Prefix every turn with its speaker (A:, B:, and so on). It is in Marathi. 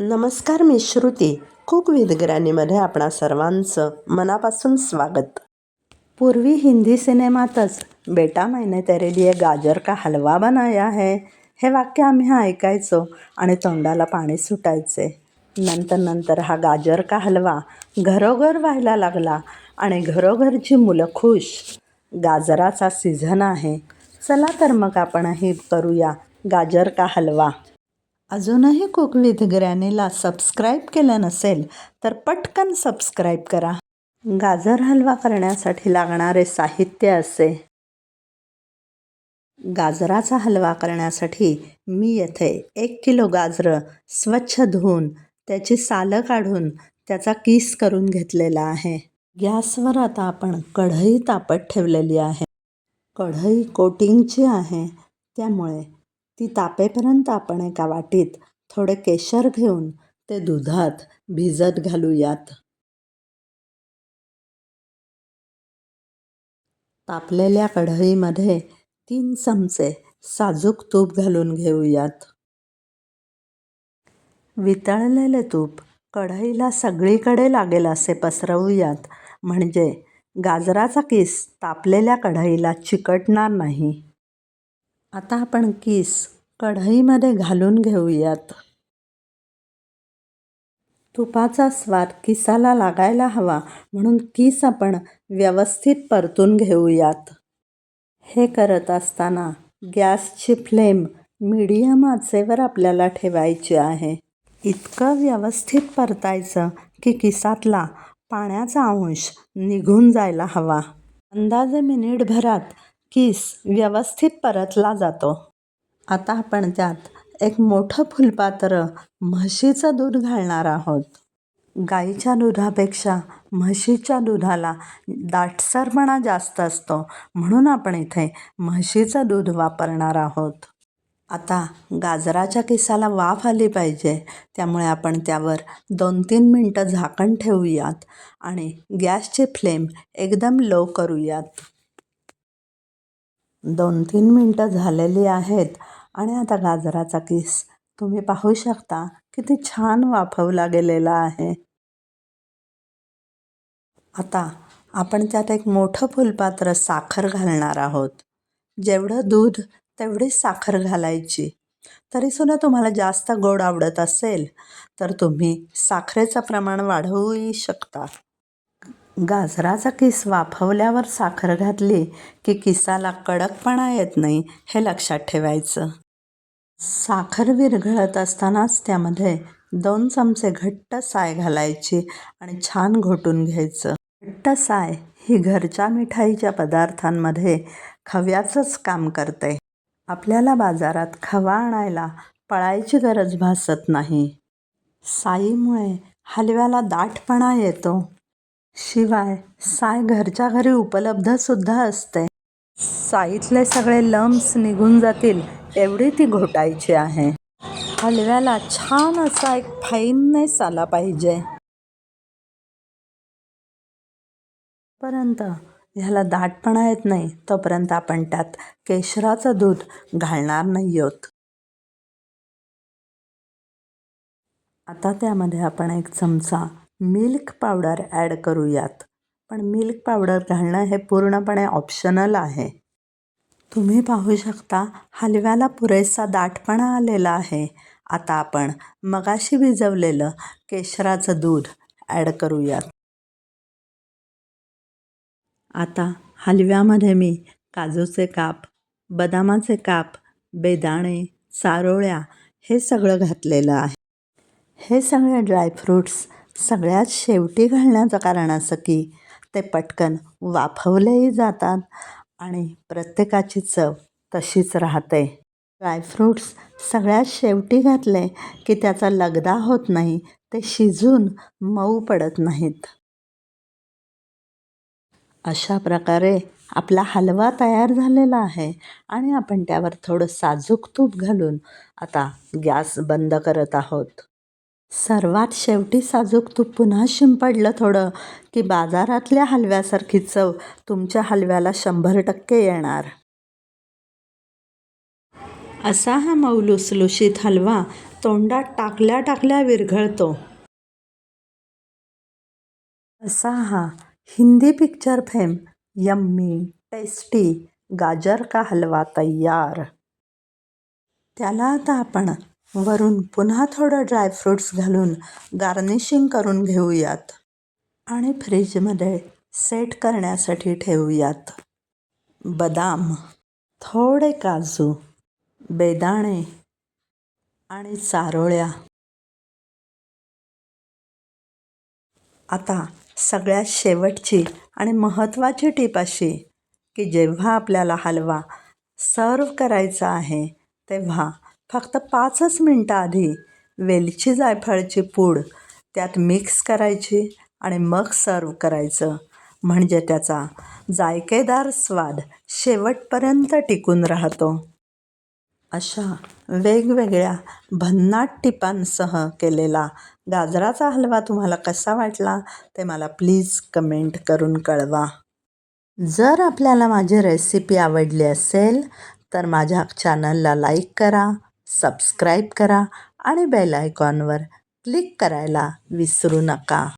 A: नमस्कार मी श्रुती. कुक विथ आपणा सर्वांचं मनापासून स्वागत. पूर्वी हिंदी सिनेमातच बेटा मैने तेरे लिए गाजर का हलवा बनाया है हे वाक्य आम्ही ऐकायचो आणि तोंडाला पाणी सुटायचे. नंतर नंतर हा गाजर का हलवा घरोघर व्हायला लागला आणि घरोघरची मुलं खुश. गाजराचा सीझन आहे. चला तर मग आपणही करूया गाजर का हलवा. अजूनही कुकविथ ग्रॅनीला सबस्क्राईब केलं नसेल तर पटकन सबस्क्राईब करा. गाजर हलवा करण्यासाठी लागणारे साहित्य असे. गाजराचा हलवा करण्यासाठी मी येथे एक किलो गाजरं स्वच्छ धुवून त्याची सालं काढून त्याचा किस करून घेतलेला आहे. गॅसवर आता आपण कढई तापत ठेवलेली आहे. कढई कोटिंगची आहे त्यामुळे ती तापेपर्यंत आपण एका वाटीत थोडे केशर घेऊन ते दुधात भिजत घालूयात. तापलेल्या कढईमध्ये तीन चमचे साजूक तूप घालून घेऊयात. वितळलेले तूप कढईला सगळीकडे लागेल असे पसरवूयात म्हणजे गाजराचा किस तापलेल्या कढईला चिकटणार नाही. आता आपण किस कढईमध्ये घालून घेऊयात. तुपाचा स्वाद किसाला लागायला हवा म्हणून किस आपण व्यवस्थित परतून घेऊयात. हे करत असताना गॅसची फ्लेम मीडियम आचेवर आपल्याला ठेवायची आहे. इतकं व्यवस्थित परतायचं की किसातला पाण्याचा अंश निघून जायला हवा. अंदाजे मिनिटभरात किस व्यवस्थित परतला जातो. आता आपण त्यात एक मोठं फुलपात्र म्हशीचं दूध घालणार आहोत. गाईच्या दुधापेक्षा म्हशीच्या दुधाला दाटसरपणा जास्त असतो म्हणून आपण इथे म्हशीचं दूध वापरणार आहोत. आता गाजराच्या किसाला वाफ आली पाहिजे त्यामुळे आपण त्यावर दोन तीन मिनटं झाकण ठेवूयात आणि गॅसची फ्लेम एकदम लो करूयात. दोन तीन मिनटं झालेली आहेत. आणि आता गाजराचा किस. तुम्ही पाहू शकता किती छान वाफवला गेलेला आहे. आता आपण त्यात एक मोठं फुलपात्र साखर घालणार आहोत. जेवढं दूध तेवढीच साखर घालायची. तरीसुद्धा तुम्हाला जास्त गोड आवडत असेल तर तुम्ही साखरेचं प्रमाण वाढवूही शकता. गाजराचा किस वाफवल्यावर साखर घातली की किसाला कडकपणा येत नाही हे लक्षात ठेवायचं. साखर विरघळत असतानाच त्यामध्ये दोन चमचे घट्ट साय घालायची आणि छान घोटून घ्यायचं. घट्ट साय ही घरच्या मिठाईच्या पदार्थांमध्ये खव्याचंच काम करते. आपल्याला बाजारात खवा आणायला पळायची गरज भासत नाही. साईमुळे हलव्याला दाटपणा येतो. शिवाय साय घरच्या घरी उपलब्धसुद्धा असते. साईतले सगळे लम्स निघून जातील एवढी ती घोटायची आहे. हलव्याला छान असा एक फाईननेस आला पाहिजे. पर्यंत ह्याला दाटपणा येत नाही तोपर्यंत आपण त्यात केशराचं दूध घालणार नाही आहोत. आता त्यामध्ये आपण एक चमचा मिल्क पावडर ॲड करूयात. पण मिल्क पावडर घालणं हे पूर्णपणे ऑप्शनल आहे. तुम्ही पाहू शकता हलव्याला पुरेसा दाटपणा आलेला आहे. आता आपण मगाशी भिजवलेलं केशराचं दूध ॲड करूयात. आता हलव्यामध्ये मी काजूचे काप बदामाचे काप बेदाणे सारोळ्या हे सगळं घातलेलं आहे. हे सगळे ड्रायफ्रूट्स सगळ्यात शेवटी घालण्याचं कारण असं की ते पटकन वाफवलेही जातात आणि प्रत्येकाची चव तशीच राहते. ड्रायफ्रूट्स सगळ्यात शेवटी घातले की त्याचा लगदा होत नाही ते शिजून मऊ पडत नाहीत. अशा प्रकारे आपला हलवा तयार झालेला आहे आणि आपण त्यावर थोडं साजूक तूप घालून आता गॅस बंद करत आहोत. सर्वात शेवटी साजूक तूप पुन्हा शिंपडलं थोडं की बाजारातल्या हलव्यासारखी चव तुमच्या हलव्याला शंभर टक्के येणार. असा हा मऊ लुसलुशीत हलवा तोंडात टाकल्या टाकल्या विरघळतो. असा हा Hindi picture fame yummy tasty गाजर का हलवा तयार. त्याला आता आपण वरून पुन्हा थोडं ड्रायफ्रूट्स घालून गार्निशिंग करून घेऊयात. आणि फ्रीजमध्ये सेट करण्यासाठी ठेवूयात. बदाम थोडे काजू बेदाणे आणि चारोळ्या. आता सगळ्यात शेवटची आणि महत्त्वाची टीप अशी की जेव्हा आपल्याला हलवा सर्व करायचा आहे तेव्हा फक्त पाचच मिनटं आधी वेलची जायफळची पूड त्यात मिक्स करायची आणि मग सर्व करायचं. म्हणजे त्याचा जायकेदार स्वाद शेवटपर्यंत टिकून राहतो. अशा वेगवेगळ्या भन्नाट टिपांसह केलेला गाजराचा हलवा तुम्हाला कसा वाटला ते मला प्लीज कमेंट करून कळवा. जर आपल्याला माझी रेसिपी आवडली असेल तर माझ्या चॅनलला लाईक करा सबस्क्राईब करा आणि बेल आयकॉनवर क्लिक करायला विसरू नका.